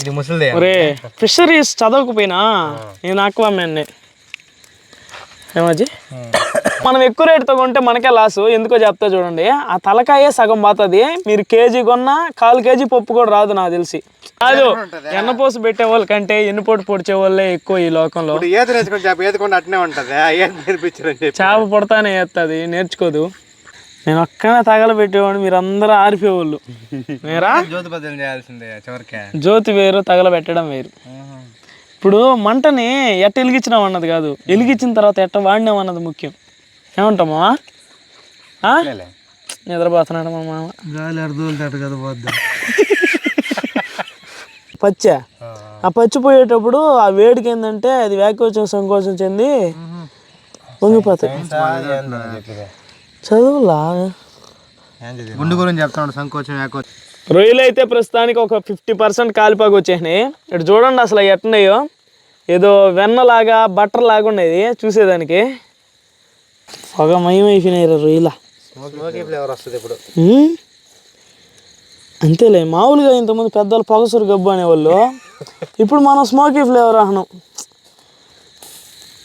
ఇది ముసలిదే. ఒరే ఫిషరీస్ చదవకపోయినా నేను ఆక్వామ్యాన్ని ఏమజ్జి మనం ఎక్కువ రేటుతో కొంటే మనకే లాసు ఎందుకో చెప్తా చూడండి. ఆ తలకాయే సగం పోతుంది. మీరు కేజీ కొన్నా కాలు కేజీ పప్పు కూడా రాదు నాకు తెలిసి. కాదు ఎన్నపోసు పెట్టే వాళ్ళ కంటే ఎన్నుపోటు పొడిచే వాళ్ళే ఎక్కువ ఈ లోకంలో. నేర్చుకుని చేప ఈతకుండా అట్నే ఉంటది. చేప పుడతానే వేస్తుంది నేర్చుకోదు. నేను ఒక్కనే తగలబెట్టేవాడు మీరు అందరూ ఆరిపోయేవాళ్ళు. మీరా జ్యోతి బదులు చేయాల్సిందే చివరికి. జ్యోతి వేరు తగలబెట్టడం వేరు. ఇప్పుడు మంటని ఎట్ట వెలిగించినాం అన్నది కాదు. వెలిగించిన తర్వాత ఎట్ట వాడినాం అన్నది ముఖ్యం. ఏమంటామా? ఆ? నిద్రపోతున్నాడు మా మామ. గాలి అర్థం కదా పోద్దు. పచ్చ. ఆ. పచ్చి పోయేటప్పుడు ఆ వేడికి ఏంటంటే అది వ్యాకోచం సంకోచం చెంది వంగిపోతాయి చదువులా? గుండు గురించి చెప్తున్నాడు సంకోచం రొయ్యలు అయితే ప్రస్తుతానికి ఒక ఫిఫ్టీ పర్సెంట్ కాలిపాకు వచ్చేసినాయి. ఇటు చూడండి అసలు ఎట్టున్నాయో ఏదో వెన్నలాగా బట్టర్ లాగా ఉండేది చూసేదానికి. పొగ మయమైపోయినాయి రా రొయ్యల. స్మోకీ ఫ్లేవర్ వస్తుంది ఇప్పుడు. అంతేలే మామూలుగా ఇంతమంది పెద్దలు పొగసూరు గబ్బు అనేవాళ్ళు. ఇప్పుడు మనం స్మోకీ ఫ్లేవర్ అహనం.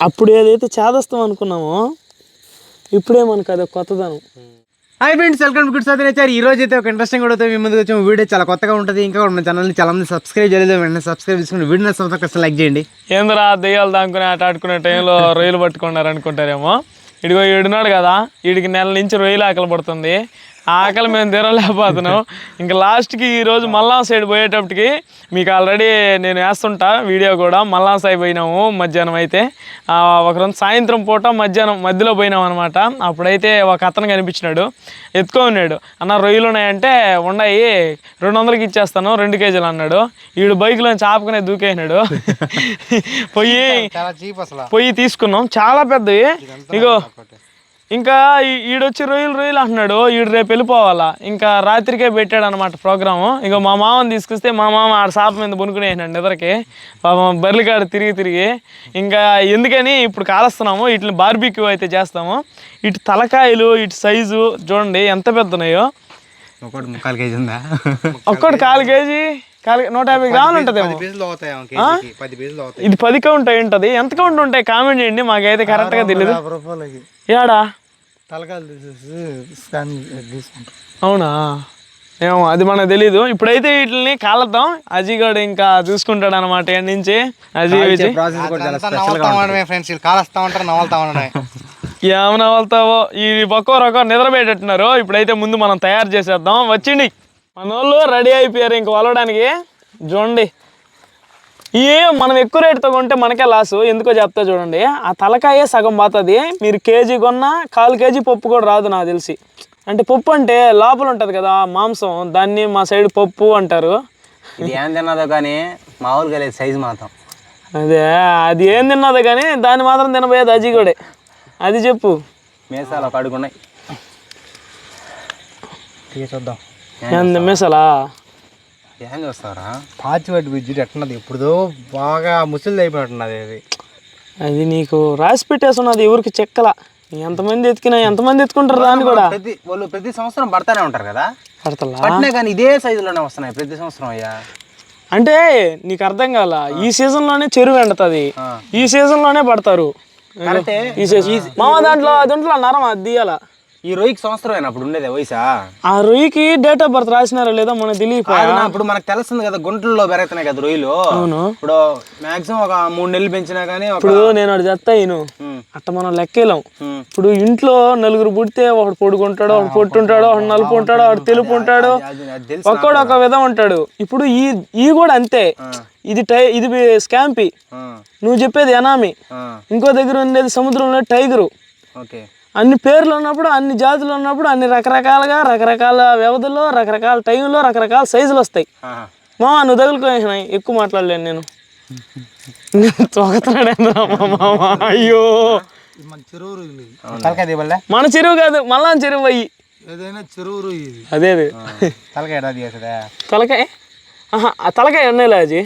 అప్పుడు ఏదైతే చేదస్తాం అనుకున్నామో ఇప్పుడే మనకు అది కొత్తదనం. Hi friends welcome to good sir nature ఈ రోజు అయితే ఒక ఇంట్రెస్టింగ్ కూడా మీ ముందుకు వచ్చాము వీడియో చాలా కొత్తగా ఉంటుంది. ఇంకా కూడా మన ఛానల్ని చాలా మంది సబ్స్క్రైబ్ చేయలేదు. వెంటనే సబ్స్క్రైబ్ చేసుకుని వీడియో నచ్చితే లైక్ చేయండి. ఏందిరా దెయ్యాలు దాంకుని ఆట ఆడుకునే టైంలో రొయ్యలు పట్టుకున్నారు అనుకుంటారేమో. ఇడిగో ఈడున్నాడు కదా వీడికి నెల నుంచి రొయ్యలు ఆకలి పడుతుంది. ఆ ఆకలి మేము తినలేకపోతున్నాం. ఇంకా లాస్ట్కి ఈరోజు మల్లాం సైడ్ పోయేటప్పటికి మీకు ఆల్రెడీ నేను వేస్తుంటా వీడియో కూడా. మల్లాం సైడ్ పోయినాము మధ్యాహ్నం అయితే. ఒకరోజు సాయంత్రం పూట మధ్యాహ్నం మధ్యలో పోయినాం అనమాట అప్పుడైతే ఒక అతను కనిపించినాడు. ఎత్తుకో ఉన్నాడు. అన్న రొయ్యలు ఉన్నాయంటే ఉన్నాయి రెండు వందలకి ఇచ్చేస్తాను. రెండు కేజీలు అన్నాడు. వీడు బైక్లో ఆపుకునే దూకేసినాడు. పొయ్యి పొయ్యి తీసుకున్నాం. చాలా పెద్దవి. ఇగో ఇంకా ఈడొచ్చి రొయ్యలు రొయ్యలు అంటున్నాడు ఈడు రేపు వెళ్ళిపోవాలా? ఇంకా రాత్రికే పెట్టాడు అనమాట ప్రోగ్రాము. ఇక మా మామని తీసుకొస్తే మా మామ ఆడ సాప మీద బొనుకునేసినాడు నిద్రకి. పాపం బర్లికాడు తిరిగి తిరిగి. ఇంకా ఎందుకని ఇప్పుడు కాలుస్తున్నాము వీటిని బార్బీక్యూ అయితే చేస్తాము. ఇటు తలకాయలు ఇటు సైజు చూడండి ఎంత పెద్ద ఉన్నాయో ఒకటి ముక్కాలు కేజీ ఉందా? ఒక్కటి కాలు కేజీ? కాలు నూట యాభై గ్రాములు అవుతాయి ఇది పది కౌంట్ అయి ఉంటుంది. ఎంత కౌంట్ ఉంటాయి? కామెంట్ చేయండి. మాకైతే కరెక్ట్గా తెలియదు ఏడా తలకాయలు తీసేసి స్కాన్ తీసుకుంటాం. అవునా? ఏమో అది మనకు తెలీదు. ఇప్పుడైతే వీటిని కాలుద్దాం. అజీగాడు ఇంకా చూసుకుంటాడు అనమాట ఇక్కడి నుంచి. అజీ ఫ్రెండ్స్ కాలుస్తా ఉంటారు ఏమన్నా వెళ్తావో ఈ ఒక్కో రకం నిద్రపెట్టున్నారు ఇప్పుడైతే ముందు మనం తయారు చేసేద్దాం. వచ్చిండి. మన వాళ్ళు రెడీ అయిపోయారు ఇంక వలవడానికి. చూడండి ఈ మనం ఎక్కువ రేటుతో కొంటే మనకే లాసు ఎందుకో చెప్తా చూడండి. ఆ తలకాయే సగం పోతుంది మీరు కేజీ కొన్నా కాలు కేజీ పప్పు కూడా రాదు నాకు తెలిసి. అంటే పప్పు అంటే లోపల ఉంటుంది కదా మాంసం. దాన్ని మా సైడ్ పప్పు అంటారు. ఇది ఏం తిన్నదో కానీ మామూలుగా లేదు సైజు మాత్రం. అదే అది ఏం తిన్నదో కానీ దాన్ని మాత్రం తినబోయేది అజీ కూడా అది చెప్పు. మేసాలు ఒక అడుగున్నాయి. చూద్దాం. మిసలా? ఏం చూస్తారా పాచి పట్టి విద్యుత్ ఎట్టున్నది ఎప్పుడుదో బాగా ముసలిది అయిపోయినట్టున్నది అది. అది నీకు రాసి పెట్టేస్తున్నది ఎవరికి చెక్కల. ఎంతమంది ఎత్తుకినా ఎంతమంది ఎత్తుకుంటారు దాన్ని కూడా? ప్రతి వాళ్ళు ప్రతి సంవత్సరం పడతానే ఉంటారు కదా? పడతలా? పట్టినా కానీ ఇదే సైజులోనే వస్తున్నాయి ప్రతి సంవత్సరం అయ్యా. అంటే నీకు అర్థం కాల ఈ సీజన్లోనే చెరువు ఎండుతుంది. ఈ సీజన్లోనే పడతారు ఈ సీజన్ మామ దాంట్లో ఉంటుంది? నరం అది తీయాల ఈ రొయ్యకి సంవత్సరం అప్పుడు ఉండేది వయసా? ఆ రొయ్యకి డేట్ ఆఫ్ బర్త్ రాసినారో లేదో మనకు తెలియదు నా, ఇప్పుడు మనకు తెలుస్తుంది కదా గుంటల్లో పెరుగుతున్నాయి కదా రొయ్యలు అవును. ఇప్పుడు మాక్సిమం ఒక మూడు నెలలు పెంచినా కానీ ఒక ఇప్పుడు నేను అటు చెత్తా ఈను ఉమ్, అట్ట మనం లెక్కేలాం ఉమ్. ఇప్పుడు ఇంట్లో నలుగురు పుడితే ఒకడు పొడుగుంటాడు ఒకడు పొట్టుంటాడు ఒకడు నలుపు ఉంటాడు ఒకడు తెలుపు ఉంటాడు అది అది తెలుసు ఒక్కడు ఒక విధం ఉంటాడు. ఇప్పుడు ఈ ఈ కూడా అంతే. ఇది టై ఇది స్కాంపి. ఆ, నువ్వు చెప్పేది ఎనామి. ఆ, ఇంకో దగ్గర ఉండేది సముద్రంలో టైగరు. ఓకే. అన్ని పేర్లు ఉన్నప్పుడు అన్ని జాతులు ఉన్నప్పుడు అన్ని రకరకాలుగా రకరకాల వ్యవధిలో రకరకాల టైంలో రకరకాల సైజులు వస్తాయి. ఆహా. మామ నువ్వు తగులుకోసినాయి ఎక్కువ మాట్లాడలేను నేను. తొగతున్నాడు అయ్యో. మన చెరువు కాదు మళ్ళా చెరువు అయ్యి ఏదైనా చెరువు అదే అదే. తలకాయ తలకాయ? తలకాయ ఉన్నాయి లాజీ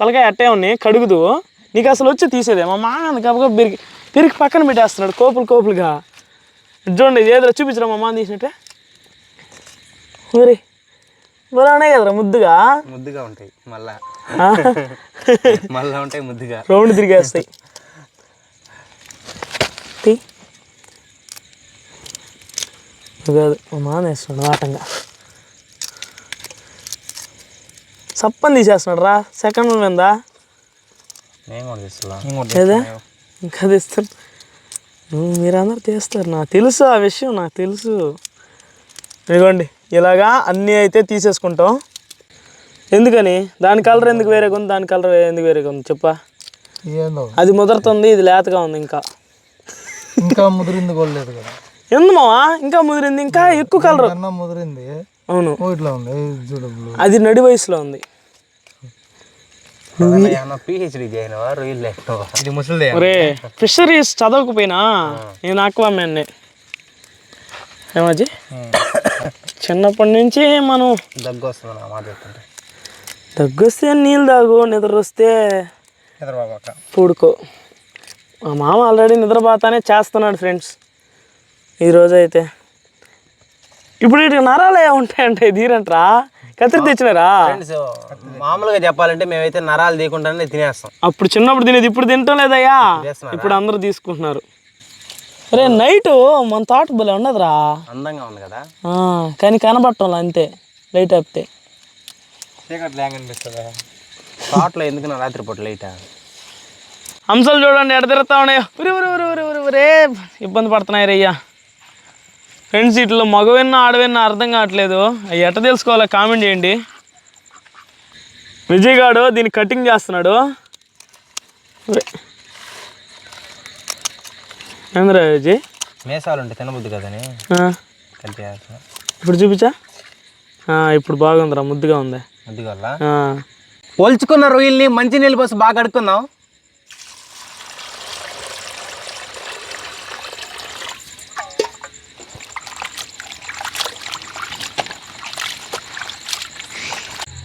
తలకాయ అట్టే ఉన్నాయి కడుగుదు. నీకు అసలు వచ్చి తీసేదే. మా మామ కాబట్టి పెరిగి పెరిగి పక్కన పెట్టేస్తున్నాడు కోపులు కోపులుగా. చూడండి ఏదో చూపించరా మా మామ తీసినట్టే? ఊరి. బలానే కదరా ముద్దుగా? ముద్దుగా ఉంటాయి మళ్ళా? మళ్ళా ఉంటాయి ముద్దుగా. రౌండ్ తిరిగేస్తాయి. ఇది కాదు మా మామ వేస్తున్నాడు వాటంగా. సప్పని తీసేస్తున్నాడు రా సెకండ్ మీద. లేదా ఇంకా తీస్తాను మీరందరూ తీస్తారు. నాకు తెలుసు ఆ విషయం నాకు తెలుసు. ఇదిగోండి ఇలాగా అన్నీ అయితే తీసేసుకుంటాం. ఎందుకని? దాని కలర్ ఎందుకు వేరేగా ఉంది? దాని కలర్ ఎందుకు వేరేగా ఉంది? చెప్పా. అది ముదరుతుంది ఇది లేతగా ఉంది ఇంకా. ఇంకా ముదిరింది కూడా లేదు కదా. ఎందు మావా? ఇంకా ముదిరింది ఇంకా ఎక్కువ కలర్. ముదిరింది. అవును. ఇట్లా ఉంది. అది నడి వయసులో ఉంది పిహెచ్డి చేయనవా రొయ్యలు లేకపోవా ఇది ముసలిదే ఒరే ఫిషరీస్ చదవకపోయినా నేను ఆక్వామ్యాన్ని ఏమాజీ? చిన్నప్పటి నుంచి మనం దగ్గు వస్తుంది చెప్తుంటే. దగ్గొస్తే నీళ్ళు తాగు నిద్ర వస్తే పూడుకో. మా మామ ఆల్రెడీ నిద్రపోతానే చేస్తున్నాడు ఫ్రెండ్స్ ఈరోజు అయితే ఇప్పుడు ఇటు నరాలు ఏ ఉంటాయంటే తీరంట్రా? కత్తిరి తెచ్చినారా? మామూలుగా చెప్పాలంటే మేమైతే నరాలు తీయకుండానే తినేస్తాం. అప్పుడు చిన్నప్పుడు తినేది ఇప్పుడు తింటాం లేదయ్యా? చేస్తున్నారా? ఇప్పుడు అందరూ తీసుకుంటున్నారు. అరే నైట్ మన తోట భలే ఉండదురా అందంగా ఉంది కదా? ఆ, కానీ కనబట్టంలో అంతే లైట్ ఆపితే. చీకటి లేక అనిపిస్తుందా? తోటలో ఎందుకు నా రాత్రి పూట లైట్? హంసలు చూడండి ఎడ తిరుగుతా ఉన్నాయి. ఉరి ఉరి ఉరి ఉరి ఉరి ఉరే ఇబ్బంది పడుతున్నాయి రయ్యా. ఫ్రెండ్స్ ఇట్లా మగవిన్నా ఆడవిన్నా అర్థం కావట్లేదు. అవి ఎట్ట తెలుసుకోవాలో? కామెంట్ చేయండి. విజయ్ గాడు దీన్ని కటింగ్ చేస్తున్నాడు. ఏందిరా విజయ్? మేసాలు ఉంటే తినబుద్ది కదని ఇప్పుడు చూపించా? ఆ, ఇప్పుడు బాగుందిరా ముద్దుగా ఉంది. ముద్ది వల్ల ఆ, ఒలుచుకున్న రొయ్యల్ని మంచి నీళ్ళు పోసి బాగా కడుక్కుందాం.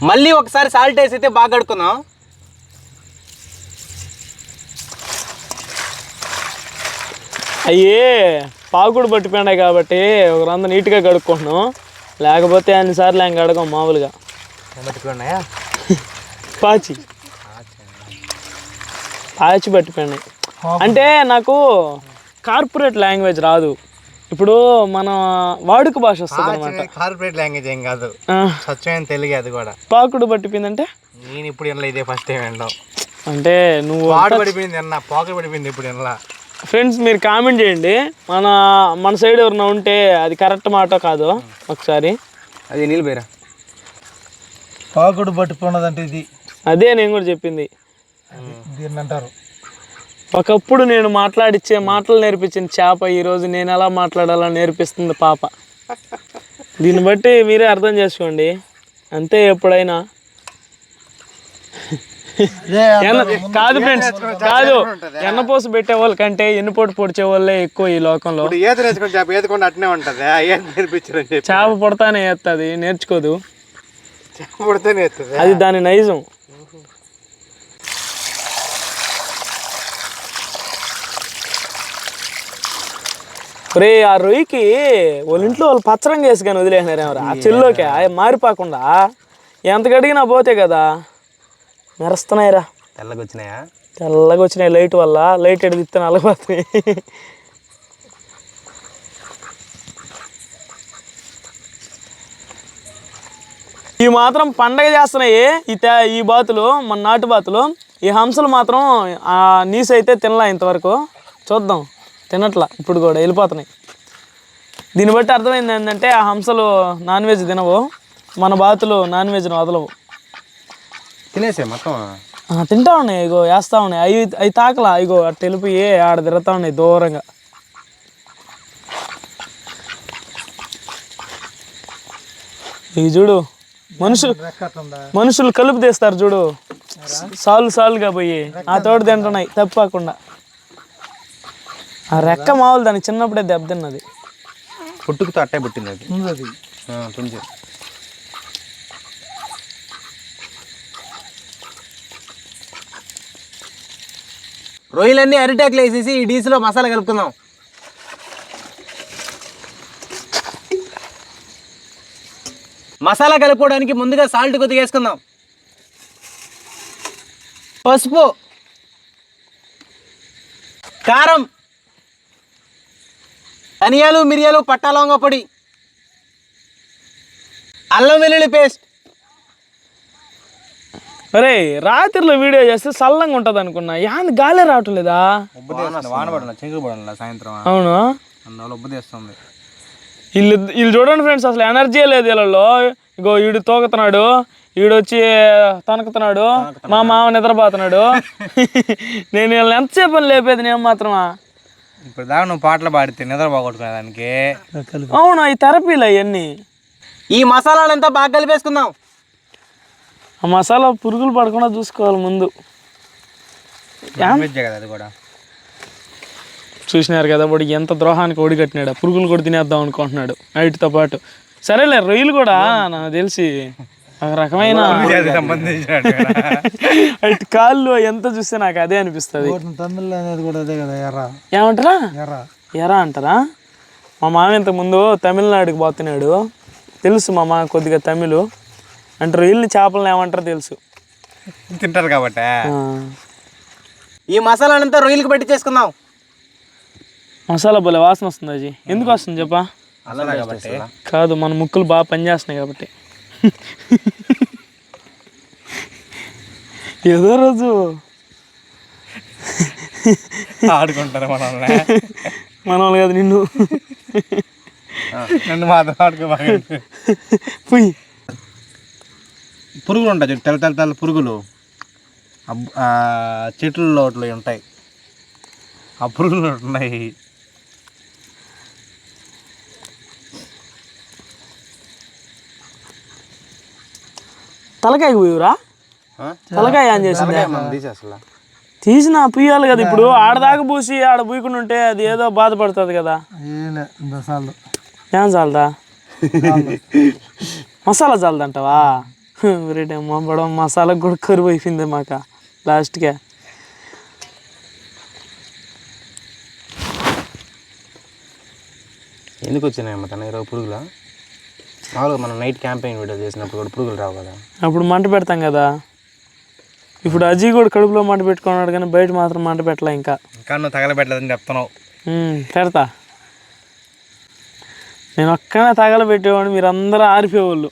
మళ్ళీ ఒకసారి సాల్ట్ వేసి అయితే బాగా కడుక్కుందాం. అయ్యే పాకుడు పట్టిపోయినాయి కాబట్టి ఒక రంద నీట్గా కడుక్కుంటున్నాం. లేకపోతే అన్నిసార్లు ఆయన కడగం మామూలుగా. పట్టుకున్నాయా పాచి. పాచి పట్టిపోయినాయి. అంటే నాకు కార్పొరేట్ లాంగ్వేజ్ రాదు. ఇప్పుడు మన వాడుక భాష వస్తుంది అనమాట కార్పొరేట్ లాంగ్వేజ్ ఏం కాదు. స్వచ్ఛమైన తెలుగు అది కూడా. పాకుడు పట్టిపోయిందంటే? నేను ఇప్పుడు ఇలా ఇదే ఫస్ట్ టైం వినడం. అంటే నువ్వు పాడు పడిపోయింది అన్న పాకెట్ పడిపోయింది ఇప్పుడు ఇలా ఫ్రెండ్స్ మీరు కామెంట్ చేయండి. మన మన సైడ్ ఎవరైనా ఉంటే అది కరెక్ట్ మాట కాదు ఒకసారి. అది నీళ్ళు పేరా పాకుడు పట్టుకున్నదంటే ఇది. అదే నేను కూడా చెప్పింది. దీన్ని అంటారు ఒకప్పుడు నేను మాట్లాడిచ్చే మాటలు నేర్పించిన చేప ఈరోజు నేను ఎలా మాట్లాడాలో నేర్పిస్తుంది పాప. దీన్ని బట్టి మీరే అర్థం చేసుకోండి. అంతే ఎప్పుడైనా. కాదు ఫ్రెండ్స్ కాదు. ఎన్నపోసు పెట్టే వాళ్ళ కంటే ఎన్నుపోటు పొడిచే వాళ్ళే ఎక్కువ ఈ లోకంలో. చేప పుడతానే ఎత్తది నేర్చుకోదు. అది దాని నైజం. రే ఆ రొయ్యకి వాళ్ళ ఇంట్లో వాళ్ళు పచ్చరంగా వేసి కానీ వదిలేసినారు ఎవరు ఆ చెల్లోకి అవి మారిపోకుండా ఎంత గడిగినా పోతే కదా మెరుస్తున్నాయిరా తెల్లగా వచ్చినాయా తెల్లగా వచ్చినాయి లైట్ వల్ల లైట్ ఎడితే తిత్తే నల్లగొస్తున్నాయి ఈ మాత్రం పండగ చేస్తున్నాయి. ఈ తే ఈ బాతులు మన నాటు బాతులు. ఈ హంసలు మాత్రం ఆ నీసు అయితే తినలా ఇంతవరకు. చూద్దాం. తినట్లా. ఇప్పుడు కూడా వెళ్ళిపోతున్నాయి. దీన్ని బట్టి అర్థమైంది ఏంటంటే ఆ హంసలు నాన్ వెజ్ తినవు. మన బాతులు నాన్ వెజ్ను వదలవు. తినేసే మొత్తం? తింటా ఉన్నాయి. ఇగో వేస్తా ఉన్నాయి. అవి అవి తాకలా. ఇగో అటు వెళ్ళిపోయి ఆడ తిరుగుతా ఉన్నాయి దూరంగా. ఇవి చూడు. మనుషులు మనుషులు కలుపు తీస్తారు చూడు. సాలు సాలుగా పోయి ఆ తోడు తింటున్నాయి. తప్పకుండా. ఆ రెక్క మామూలు దాన్ని చిన్నప్పుడే దెబ్బతిన్నది పుట్టుకుతో అట్టే పుట్టింది అది. అది ఆ, పుంజు రొయ్యలన్నీ అరిటాకులు వేసేసి ఈ డీస్లో మసాలా కలుపుకుందాం. మసాలా కలుపుకోవడానికి ముందుగా సాల్ట్ కొద్దిగా వేసుకుందాం. పసుపు. కారం. ధనియాలు మిరియాలు పట్టా లవంగ పొడి అల్లం వెల్లుల్లి పేస్ట్. అరే రాత్రిలో వీడియో చేస్తే చల్లంగా ఉంటుంది అనుకున్నా. యాంది గాలే రావటం లేదా వాన పడాలి చిగురు పడాలి సాయంత్రం. అవును? అందువల్ల వీళ్ళు వీళ్ళు చూడండి ఫ్రెండ్స్ అసలు ఎనర్జీ లేదు వీళ్ళలో ఇగో ఈడు తోగుతున్నాడు వచ్చి తనకుతున్నాడు మా మామ నిద్రపోతున్నాడు. నేను వీళ్ళని ఎంతసేపు లేపేది నేను మాత్రమా? ఇప్పుడు దాకా నువ్వు పాటలు పాడితే నిద్ర పోగొట్టుకునే దానికి. అవును ఈ థెరపీలు అవన్నీ? ఈ మసాలాలంతా బాగా కలిపేసుకుందాం. ఆ మసాలా పురుగులు పడకుండా చూసుకోవాలి ముందు. కదా అది కూడా. చూసినారు కదా వాడు ఎంత ద్రోహానికి ఒడిగట్టినాడు. పురుగులు కూడా తినేద్దాం అనుకుంటున్నాడు. నైట్తో పాటు. సరేలే రొయ్యలు కూడా నాకు తెలిసి. రకమైన అటు కాళ్ళు ఎంత చూస్తే నాకు అదే అనిపిస్తుంది. తమిళ్ అనేది కూడా అదే కదా ఎర్ర. ఏమంటారా? ఎర్ర. ఎరా అంటారా? మా మామ ఇంత ముందు తమిళనాడుకి పోతున్నాడు. తెలుసు మా మామ కొద్దిగా తమిళ్. అంటే రొయ్యల్ని చేపలను ఏమంటారో తెలుసు. తింటారు కాబట్టి. ఆ, ఈ మసాలానంతా రొయ్యలకు పెట్టి చేసుకుందాం. మసాలా భలే వాసన వస్తుంది అజీ ఎందుకు వస్తుంది చెప్పా? అలా కాబట్టి కాదు మన ముక్కులు బాగా పనిచేస్తున్నాయి కాబట్టి. ఏదో రోజు. ఆడుకుంటారు మనల్ని. మన వాళ్ళు కాదు నిన్ను. నన్ను మాత్రం ఆడుకో పోయి. పురుగులు ఉంటాయి చూడు, తెల్ల తెల్ల తెల్ల పురుగులు. చెట్లలో ఉంటాయి. ఆ పురుగులు ఉన్నాయి. తలకాయకి పోయిరా తలకాయ ఏం చేసింది? అసలు తీసిన పుయ్యాలి కదా ఇప్పుడు. ఆడదాకా పూసి ఆడ పూయకుండా ఉంటే అది ఏదో బాధపడుతుంది కదా. ఏం చాలదా మసాలా చాలదంటావా రేటమ్మా బడం మసాలా కూడా కరువు అయిపోయింది మాక లాస్ట్గా ఎందుకు వచ్చినాయమ్మ తన ఇరవై పురుగుల? మామూలుగా మనం నైట్ క్యాంపెయిన్ వీడియో చేసినప్పుడు కూడా పురుగులు రావు కదా. అప్పుడు మంట పెడతాం కదా. ఇప్పుడు అజీ కూడా కడుపులో మంట పెట్టుకున్నాడు కానీ బయట మాత్రం మంట పెట్టలే ఇంకా. ఇంకా నువ్వు తగలబెట్టలేదని చెప్తున్నావు. పెడతా. నేను ఒక్కనే తగలబెట్టేవాడిని మీరు అందరూ ఆరిపోయేవాళ్ళు.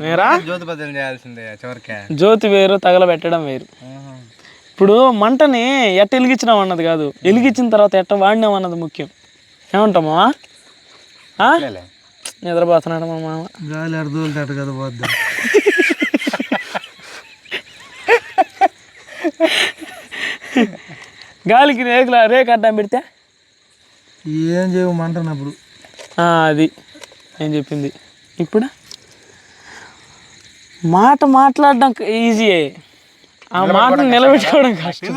నేరా జ్యోతి బదులు చేయాల్సిందే చివరికి. జ్యోతి వేరు తగలబెట్టడం వేరు. ఇప్పుడు మంటని ఎట్ట వెలిగించినాం అన్నది కాదు. వెలిగించిన తర్వాత ఎట్ట వాడినాం అన్నది ముఖ్యం. ఏమంటామా. నిద్రపోతున్నాడు మా మామ. గాలి అర్థం కదా పోద్దా. గాలికి రేకుల రేకు అడ్డం పెడితే? ఏం చేయమంటున్నప్పుడు ఆ, అది. నేను చెప్పింది. ఇప్పుడు? మాట మాట్లాడడం ఈజీయే ఆ మాటను నిలబెట్టుకోవడం కష్టం.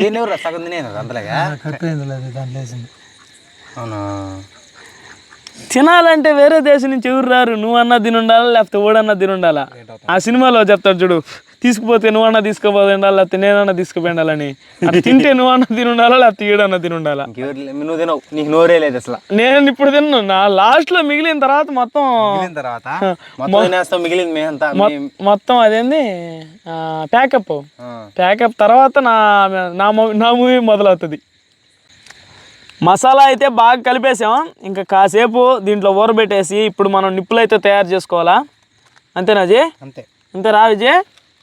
దీన్ని ఎవరు సగం తినేది అంతలేగా? కట్టయింది లేదు దాంట్లో అవునా? తినాలంటే వేరే దేశం నుంచి ఎవరు రారు? నువ్వన్నా తిని ఉండాలా లేకపోతే ఓడన్నా తిని ఉండాలా ఆ సినిమాలో చెప్తాడు చూడు తీసుకుపోతే నువ్వన్నా తీసుకుపోతే ఉండాలి లేకపోతే నేనన్నా తీసుకుపోయి ఉండాలని అట్లా తింటే నువ్వన్నా తిని ఉండాలా లేకపోతే ఈడన్నా తిని ఉండాలా లే- నువ్వు తినవు. నీకు నోరే లేదు అసలు. నేను ఇప్పుడు తిన్నాను నా లాస్ట్లో మిగిలిన తర్వాత మొత్తం మిగిలిన తర్వాత? మొత్తం తినేస్తాం మిగిలింది మొత్తం అదేంది? ప్యాకప్. ప్యాకప్ తర్వాత నా నా మూ- నా మూవీ మొదలవుతుంది. మసాలా అయితే బాగా కలిపేసాం. ఇంకా కాసేపు దీంట్లో ఊరబెట్టేసి ఇప్పుడు మనం నిప్పులు అయితే తయారు చేసుకోవాలా? అంతేనా అజయ్? అంతే. అంతే రా విజయ్.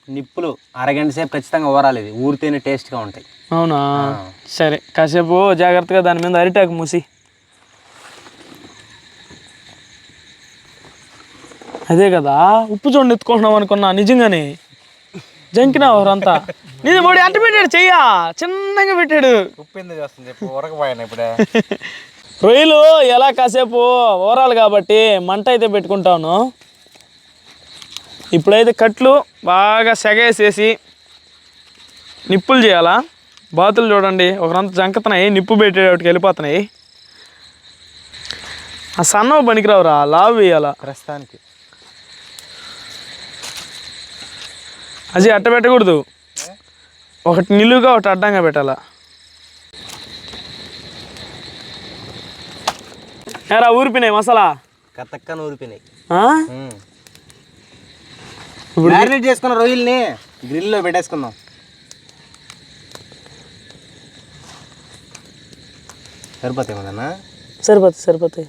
నిప్పులు అరగంట సేపు ఖచ్చితంగా ఊరాలి ఇది. ఊరితేనే టేస్ట్గా ఉంటాయి. అవునా? సరే కాసేపు జాగ్రత్తగా దాని మీద అరిటాకు మూసి. అదే కదా ఉప్పు చూడండి ఎత్తుకుంటున్నాం అనుకున్నా నిజంగానే. జంకినా ఎవరంతా నేను వాడు అంట పెట్టాడు చెయ్యా. చిన్నగా పెట్టాడు. ఉప్పు ఎందుకు చేస్తుంది చెప్పు ఉరకపోయాను ఇప్పుడే. రొయ్యలు ఎలా కాసేపు ఊరాలి కాబట్టి మంట అయితే పెట్టుకుంటాను. ఇప్పుడైతే కట్లు బాగా సెగేసేసి నిప్పులు చేయాలా? బాతులు చూడండి ఒకరంతా జంకుతున్నాయి నిప్పు పెట్టేటికి వెళ్ళిపోతున్నాయి. ఆ సన్నవ పనికిరావురా లావు వేయాలా? ప్రస్తుతానికి. అది అట్ట పెట్టకూడదు. ఒకటి నిలువుగా ఒకటి అడ్డంగా పెట్టాలా? ఎరా ఊరిపోయినాయి మసాలా? కతక్క నూరిపోయినాయి ఆ? మ్యారినేట్ చేసుకున్న రొయ్యల్ని గ్రిల్లో పెట్టేసుకుందాం. సరిపోతాయి కదన్నా సరిపోతాయి సరిపోతాయి.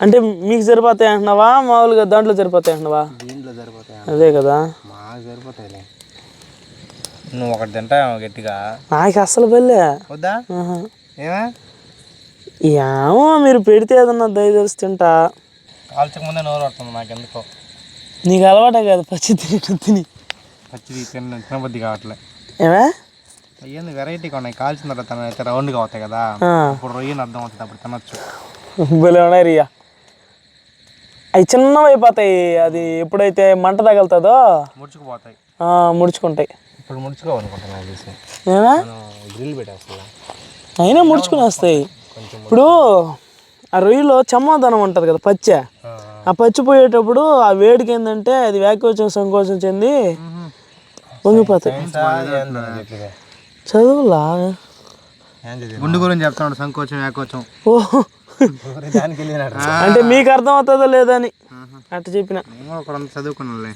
అంటే మీకు సరిపోతాయి అంటున్నావా? మామూలుగా దాంట్లో సరిపోతాయి అంటున్నావా? దీంట్లో సరిపోతాయి అదే కదా. మాకు సరిపోతాయిలే. నువ్వు ఒకటి తింటావు గట్టిగా. నాకు అసలు బల్లే. వద్దా. ఏమే? ఏమో మీరు పెడితే ఏదన్నా దయచేసి తింటా. కాల్చక ముందే నోరు పడుతుంది నాకు ఎందుకో నీకు అలవాటే కాదు పచ్చి తినేటం తిని. పచ్చిది తిన్న తినబుద్ధి కావట్లే. ఏమే? అయ్యింది వెరైటీగా ఉన్నాయి? కాల్చిన తర్వాత అయితే రౌండ్గా అవుతాయి కదా. ఇప్పుడు రొయ్యని అర్థం అవుతుంది అప్పుడు తినొచ్చు. భలే ఉన్నాయి రియా. అవి చిన్నవి అయిపోతాయి అది ఎప్పుడైతే మంట తగులుతుందో ముడుచుకుపోతాయి. ఆ, ముడుచుకుంటాయి. ఇప్పుడు అయినా ముడుచుకుని వస్తాయి ఇప్పుడు ఆ రొయ్యలో చమ్మదనం ఉంటుంది కదా పచ్చ. ఆ. పచ్చి పోయేటప్పుడు ఆ వేడికి ఏంటంటే అది వ్యాకోచం సంకోచం చెంది వంగిపోతాయి. చదువులా? గుండు గురించి చెప్తున్నాడు సంకోచం యాకోచం ఓ దానికి వెళ్ళినాడు అంటే మీకు అర్థం అవుతుందో లేదా అని అట్లా చెప్పిన నేను కూడా కొంత చదువుకున్నానులే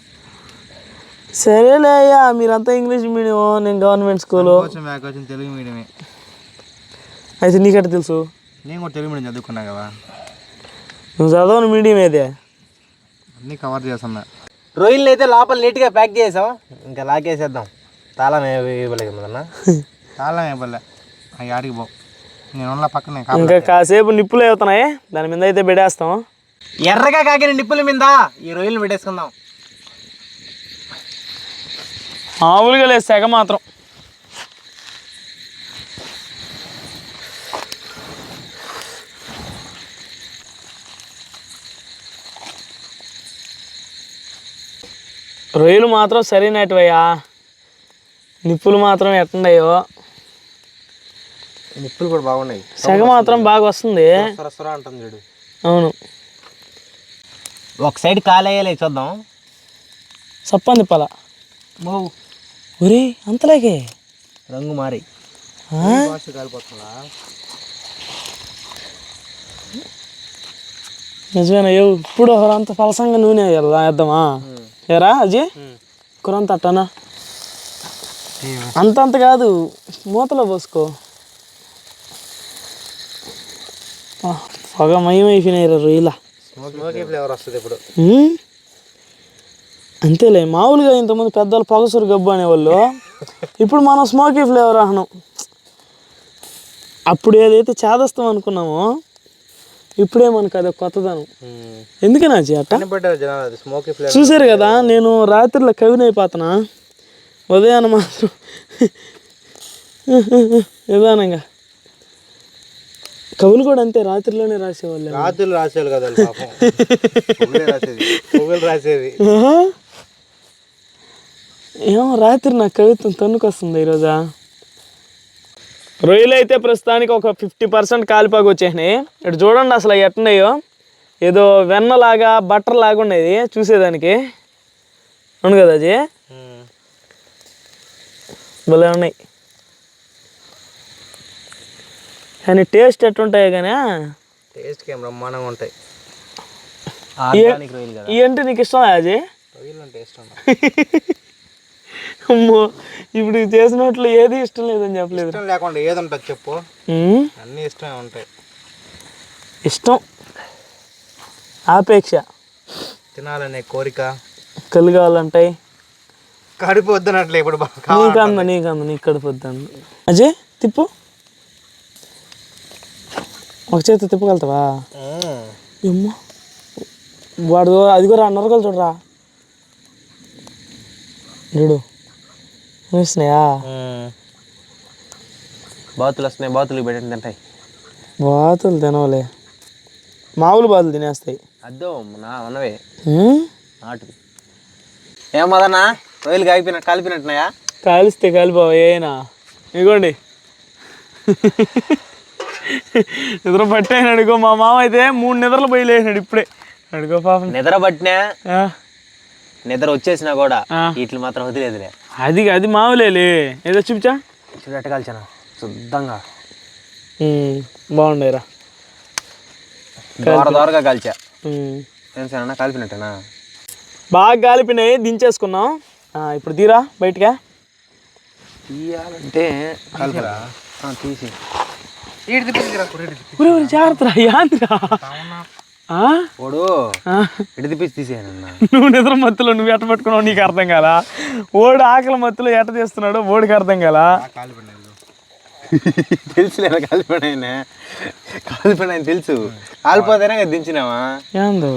సరేలే అయ్యా మీరంతా ఇంగ్లీష్ మీడియం నేను గవర్నమెంట్ స్కూలు తెలుగు మీడియమే అయితే నీకట్ట తెలుసు నేను కూడా తెలుగు మీడియం చదువుకున్నా కదా నువ్వు చదవని మీడియం ఏదే అన్నీ కవర్ చేస్తున్నా రొయ్యలు అయితే లోపల నీట్గా ప్యాక్ చేసాం ఇంకా లాగేసేద్దాం తాళం ఇవ్వలేదు చాలా ఇవ్వలే ఆడికి పో నేను ఉన్న పక్కనే ఇంకా కాసేపు నిప్పులు అవుతున్నాయి. దాని మీద అయితే పెడేస్తాం ఎర్రగా కాకిన నిప్పుల మీద ఈ రొయ్యలు పెట్టేసుకుందాం. మామూలుగా లేదు సెగ మాత్రం. రొయ్యలు మాత్రం సరైనటువయ్యా. నిప్పులు మాత్రం ఎట్టుండయో నిప్పులు కూడా బాగున్నాయి. సెగ మాత్రం బాగా వస్తుంది. సరసరా అంటుంది చూడు. అవును. ఒక సైడ్ కాలేయాలి చూద్దాం. చప్పంది పల. ఒరే అంతలాగే? రంగు మారి. ఆ? కాలిపోతుందా? నిజమేనా? ఇప్పుడు అంత పలసంగా నూనె వేద్దామా ఏరా అజయ్ కురంత అట్టనా? అంత అంత కాదు మూతలో పోసుకో ఆ, పొగ మయమైపోయినాయి రొయ్యల. అంతేలే మామూలుగా ఇంతకుముందు పెద్దలు పొగసూరు గబ్బు అనేవాళ్ళు. ఇప్పుడు మనం స్మోకీ ఫ్లేవర్ అహనం. అప్పుడు ఏదైతే చేదస్తాం అనుకున్నామో ఇప్పుడే మనకు అది కొత్తదనం. ఎందుకని అట్ట? చూసారు కదా నేను రాత్రిలో కవిని అయిపోతున్నా. ఉదయాన్న మాత్రం. నిదానంగా. కవులు కూడా అంతే రాత్రిలోనే రాసేవాళ్ళు రాత్రులు రాసేవాళ్ళు కదా పాపం. పొగులే రాసేది పొగులు రాసేది. ఆహా. ఏమో రాత్రి నా కవిత్వం తన్నుకొస్తుంది ఈరోజా. రొయ్యలు అయితే ప్రస్తుతానికి ఒక ఫిఫ్టీ పర్సెంట్ కాలిపాకు వచ్చేసినాయి. ఇటు చూడండి అసలు ఎట్టున్నాయో ఏదో వెన్నలాగా బట్టర్ లాగా ఉండేది చూసేదానికి. అవును కదా అది భలే ఉన్నాయి. కానీ టేస్ట్ ఎట్టుంటాయి కానీ టేస్ట్కి ఏం బ్రహ్మాండంగా ఉంటాయి. ఆర్గానిక్ రొయ్యలు కదా. నీకు ఇష్టమా అది రొయ్యలు అంటే ఇష్టం అమ్మో ఇప్పుడు చేసినట్లు ఏది ఇష్టం లేదని చెప్పలేదు. ఇష్టం లేకుండా ఏది ఉంటుంది చెప్పు. అన్నీ ఇష్టమే ఉంటాయి. ఇష్టం. ఆపేక్ష. తినాలనే కోరిక. కళ్ళు కావాలంటాయి కడుపు వద్దనట్లే ఇప్పుడు నీకు అంద నీకు అంద నీకు కడుపుద్దాను అజయ్ తిప్పు. ఒక చేతి తిప్పగలుగుతావా? ఏమ్మా వాడు అది కూడా నరకలు చూడరా. చూడు. చూసినాయా బాతులు వస్తున్నాయి బాతులు పెట్టండి తింటాయి. బాతులు తినవలే. మామూలు బాతులు తినేస్తాయి. అద్దో నా ఉన్నవే? నాటు. ఏం మదన్నా రొయ్యలు కాగిపోయిన కాలిపోయినట్టున్నాయా? కాలిస్తే కాలిపోవా ఏనా ఇగోండి. నిద్ర పట్టాయని అడుగో మా మామ అయితే మూడు నిద్రలు పోయలేసినాడు ఇప్పుడే. అడుగో పాపం. నిద్ర పట్టినా నిద్ర వచ్చేసినా కూడా. వీటిని మాత్రం వదిలేదులే. అది అది మామూలేలే. ఏదో చూపించా? చూడట్టు కాల్చాను? శుద్ధంగా. బాగుండేరా దోర దోరగా కాల్చా. ఏం సార్ అన్న కలిపినట్టేనా? బాగా గాలిపినాయి దించేసుకున్నాం. ఇప్పుడు తీరా బయటికా? తీయాలంటే కలిపరా? తీసి. జాగ్రత్త తీసేయనన్న నువ్వు నిద్ర మత్తులో నువ్వు ఎట్ట పట్టుకున్నావు నీకు అర్థం కాలా? ఓడు ఆకలి మత్తులో ఎట్ట తీస్తున్నాడు ఓడికి అర్థం కాలా? తెలుసులేనా కలిపినాయన కలిపినాయన తెలుసు. కాలిపోతేనే కదా దించినావా? ఏందో?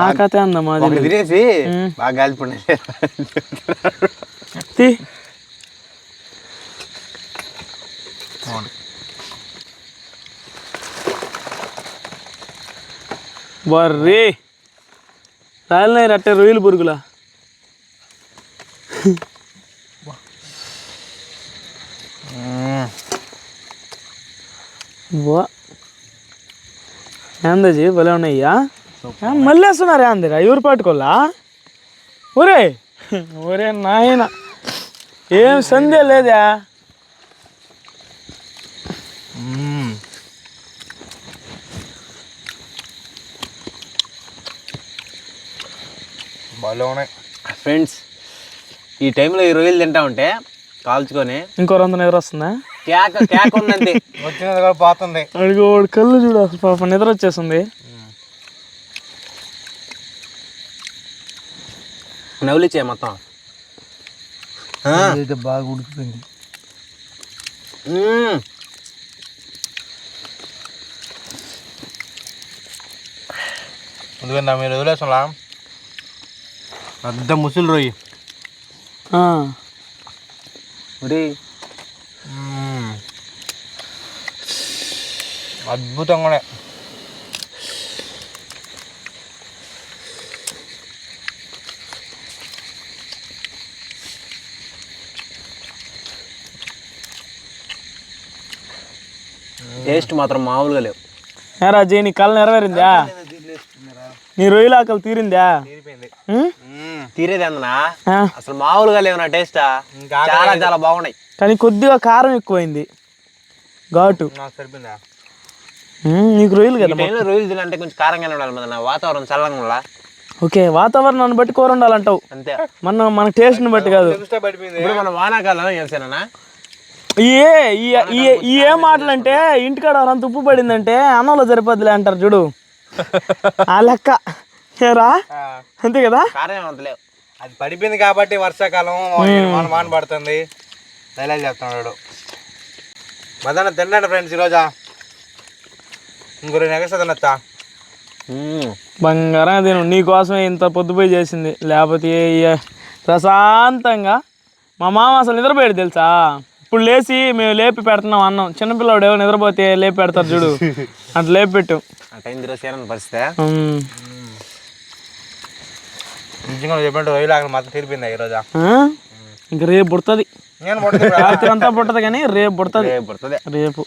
ఆ కథ అందమ్మా తినేసి బాగా కాలిపోయినాయి తీ. బర్రే రాలినాయి రట్టే రొయ్యలు పురుగులా. ఏందజీ భలే ఉన్నాయ్యా? మళ్ళీ వేస్తున్నారా అందరా ఎవరు పట్టుకోలా ఒరే ఒరే నాయన. ఏం సందే లేదా? బాగా ఉన్నాయి. ఫ్రెండ్స్ ఈ టైంలో ఈ రొయ్యలు తింటా ఉంటే కాల్చుకొని ఇంకో రొంత నిద్ర వస్తుందా? కేక కేక ఉందంతే వచ్చినది కూడా పోతుంది. అడిగో వాడు కళ్ళు చూడు అసలు పాప నిద్ర వచ్చేస్తుంది. నవ్వులిచ్చే మొత్తం. ఆ, అయితే బాగా ఉడికిపోయింది. మ్మ్. ఎందుకంటే మీరు వదిలేసలా పెద్ద ముసులు రొయ్యి ఆ, ఒరేయ్, అద్భుతంగా ఉన్నాయి టేస్ట్ మాత్రం మామూలుగా లేవు. ఏరా జై నీ కళ్ళు నెరవేరిందా? నీ రొయ్యల ఆకలి తీరిందా? తీరేది అసలు మామూలుగా లేవు నా టేస్ట్ చాలా చాలా బాగున్నాయి. కానీ కొద్దిగా కారం ఎక్కువైంది. ఘాటు. నాకు సరిపోయిందా? నీకు రొయ్యలు కదా రొయ్యలు తినాలంటే కొంచెం కారంగానే ఉండాలి మన వాతావరణం చల్లంగా ఉండాలా? ఓకే వాతావరణాన్ని బట్టి కూర ఉండాలంటావు. అంతే. మన మన టేస్ట్ని బట్టి కాదు. ఇప్పుడు మన వానాకాలం తెలిసానా ఏ ఈ ఏ మాటలు అంటే ఇంటికాడ అంత ఉప్పు పడిందంటే అన్నంలో సరిపోద్దులే అంటారు చూడు. ఆ లెక్క. ఏరా? అంతే కదా? అది పడిపోయింది కాబట్టి వర్షాకాలం వాన వాన పడుతుంది. డైలాగ్ చెప్తున్నాడు మధ్యాహ్నం తిన్నాడు ఫ్రెండ్స్ ఈరోజా? ఇంకో రెండు ఎగస్ట్రా తినొచ్చా. బంగారం తిను. నీకోసమే ఇంత పొద్దుపోయి చేసింది. లేకపోతే ప్రశాంతంగా మా మామ అసలు నిద్రపోయాడు తెలుసా? ఇప్పుడు లేచి మేము లేపి పెడుతున్నాం అన్నం. చిన్నపిల్లవాడు ఏమో నిద్రపోతే లేపి పెడతారు చూడు. అట్లా లేపి పెట్టు. పరిస్థితే. నిజంగా చెప్పినట్టు రొయ్యలు ఆకలి మాత్రం తీరిపోయింది ఈరోజా? ఇంక రేపు పుడుతుంది. నేను రాత్రి అంతా పుట్టదు కానీ రేపు పుడుతుంది. రేపు పడుతుంది. రేపు.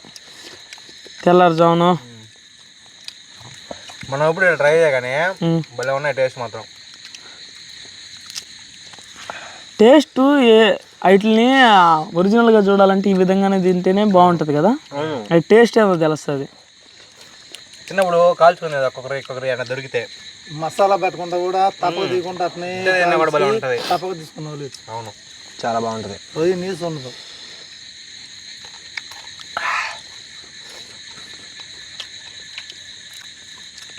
తెల్లారుజామును. మనం ఇప్పుడు ట్రై చేయగానే. భలే ఉన్నాయి టేస్ట్ మాత్రం. టేస్ట్ ఏ వాటిని ఒరిజినల్గా చూడాలంటే ఈ విధంగానే తింటేనే బాగుంటుంది కదా? అది టేస్ట్ ఏదో తెలుస్తుంది. చిన్నప్పుడు కాల్చుకునేది ఒక్కొక్కరు ఒక్కొక్కరు ఏమైనా దొరికితే. మసాలా పెట్టకుండా కూడా తప్పక తీయకుండా అట్నే ఉంటుంది. తప్పక తీసుకున్న వాళ్ళు అవును. చాలా బాగుంటుంది. రోజు నీసు ఉండదు.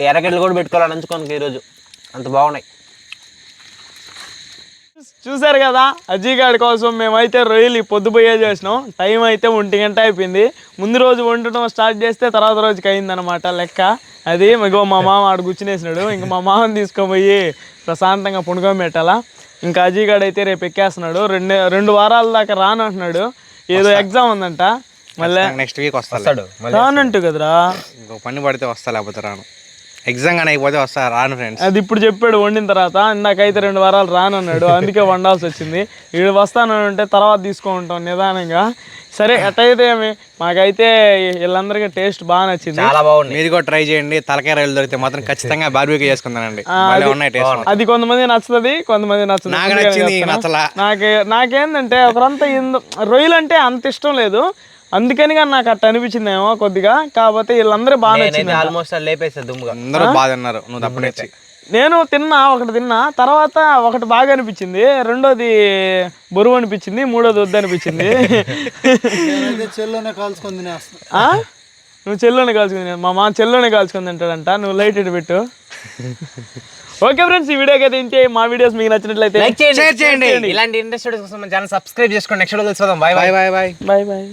ఎర్రగడ్డలు కూడా పెట్టుకోవాలని నంచుకోనికి ఈరోజు. అంత బాగున్నాయి. చూసారు కదా అజ్జిగాడి కోసం మేమైతే రొయ్యలు పొద్దుపోయే చేసినాం. టైం అయితే ఒంటి గంట అయిపోయింది. ముందు రోజు వండటం స్టార్ట్ చేస్తే తర్వాత రోజుకి అయిందనమాట లెక్క. అది ఇగో మా మామ ఆడు గుచ్చినేసినాడు ఇంకా మా మామని తీసుకుపోయి ప్రశాంతంగా పుణుకొని పెట్టాలా ఇంకా అజీగాడు అయితే రేపు ఎక్కేస్తున్నాడు. రెండు రెండు వారాల దాకా రానంటున్నాడు ఏదో ఎగ్జామ్ ఉందంట. మళ్ళీ నెక్స్ట్ వీక్ వస్తాడు. రానంటు కదరా. ఇంకో పని పడితే వస్తా లేకపోతే రాను. ఎగ్జామ్ అయిపోతే వస్తా రాను ఫ్రెండ్స్. అది ఇప్పుడు చెప్పాడు వండిన తర్వాత ఇందాకైతే రెండు వారాలు రానన్నాడు అందుకే వండాల్సి వచ్చింది. వీడు వస్తానని అంటే తర్వాత తీసుకుంటాం నిదానంగా. సరే ఎట్టయితే ఏమి మాకైతే వీళ్ళందరికీ టేస్ట్ బాగా నచ్చింది. చాలా బాగున్నాయి మీరు కూడా ట్రై చేయండి తలకాయ రైలు దొరికితే మాత్రం ఖచ్చితంగా బార్బీక్యూ చేసుకుందానండి అది కొంతమంది నచ్చుతుంది కొంతమంది నచ్చదు. నాకు నచ్చింది. నాకే నాకేందంటే ఒకరంతా ఇందు రొయ్యలు అంటే అంత ఇష్టం లేదు. అందుకని కానీ నాకు అట్ట అనిపించిందేమో కొద్దిగా. కాకపోతే వీళ్ళందరూ బాగా నచ్చింది ఆల్మోస్ట్ దుమ్ముగా. అందరూ బాగా తిన్నారు. నువ్వు నేను తిన్నా ఒకటి తిన్నా. తర్వాత ఒకటి బాగా అనిపించింది. రెండోది బరువు అనిపించింది. మూడోది వద్దు అనిపించింది. చెల్లోనే కాల్చుకొని తినేస్తాను ఆ? నువ్వు చెల్లోనే కాల్చుకుంది మా మా చెల్లోనే కాల్చుకుంది అంటాడంట నువ్వు లైట్ ఇటు పెట్టు. ఓకే ఫ్రెండ్స్ ఈ వీడియోకి అయితే ఇంతే. మా వీడియోస్ మీకు నచ్చినట్లయితే లైక్ చేయండి. షేర్ చేయండి. ఇలాంటి ఇంట్రెస్ట్ కోసం మన ఛానల్ సబ్స్క్రైబ్ చేసుకోండి నెక్స్ట్ వీడియో తెలుసుకుందాం bye bye bye bye bye bye